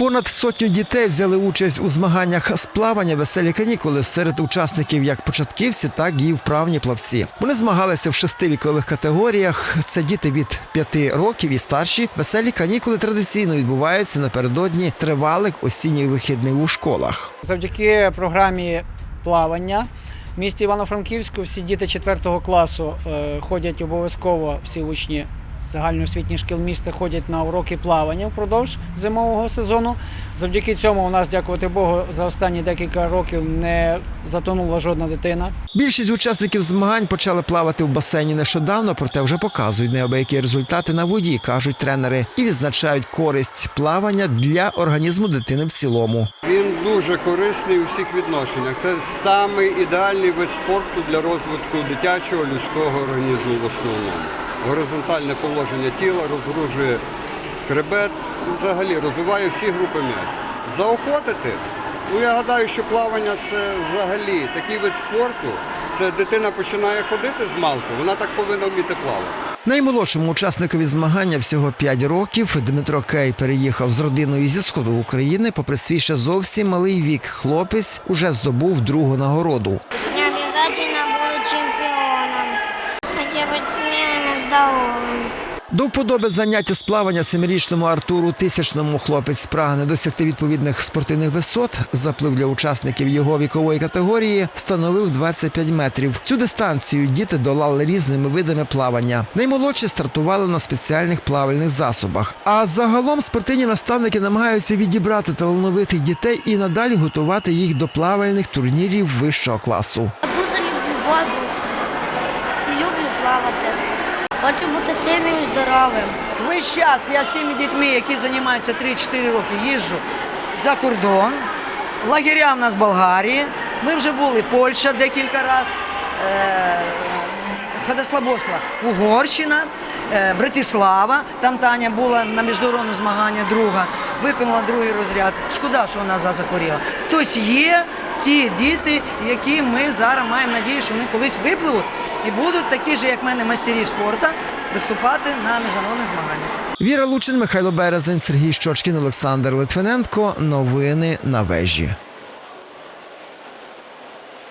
Понад сотню дітей взяли участь у змаганнях з плавання веселі канікули серед учасників як початківці, так і вправні плавці. Вони змагалися в шести вікових категоріях. Це діти від п'яти років і старші. Веселі канікули традиційно відбуваються напередодні тривалих осінніх вихідних у школах. Завдяки програмі плавання в місті Івано-Франківську всі діти 4 класу е, ходять обов'язково, всі учні загальноосвітніх шкіл міста ходять на уроки плавання впродовж зимового сезону. Завдяки цьому у нас, дякувати Богу, за останні декілька років не затонула жодна дитина. Більшість учасників змагань почали плавати в басейні нещодавно, проте вже показують неабиякі результати на воді, кажуть тренери, і відзначають користь плавання для організму дитини в цілому. Він дуже корисний у всіх відношеннях. Це самий ідеальний вид спорту для розвитку дитячого людського організму в основному. Горизонтальне положення тіла розгружує хребет, взагалі розвиває всі групи м'язів. Заохотити. Ну я гадаю, що плавання це взагалі такий вид спорту. Це дитина починає ходити з малку, вона так повинна вміти плавати. Наймолодшому учасникові змагання всього 5 років. Дмитро Кей переїхав з родиною зі сходу України. Попри свій ще зовсім малий вік, хлопець уже здобув другу нагороду. Не обязательно буду чемпионом Хотя быть смелым и здоровым. До вподоби заняття з плавання семирічному Артуру Тисячному хлопець прагне досягти відповідних спортивних висот. Заплив для учасників його вікової категорії становив 25 метрів. Цю дистанцію діти долали різними видами плавання. Наймолодші стартували на спеціальних плавальних засобах. А загалом спортивні наставники намагаються відібрати талановитих дітей і надалі готувати їх до плавальних турнірів вищого класу. Дуже люблю воду і люблю плавати. Хочу бути сильним і здоровим. Весь час я з тими дітьми, які займаються 3-4 роки, їжджу за кордон. Лагеря в нас в Болгарії. Ми вже були Польща декілька разів. Е- Хадослабосла, Угорщина, е, Братислава. Там Таня була на міжнародне змагання друга, виконала другий розряд. Шкода, що вона за- захворіла. Тобто є ті діти, які ми зараз маємо надію, що вони колись випливуть і будуть такі ж, як мене, майстері спорту, виступати на міжнародних змаганнях. Віра Лучин, Михайло Березень, Сергій Щочкін, Олександр Литвиненко. Новини на вежі.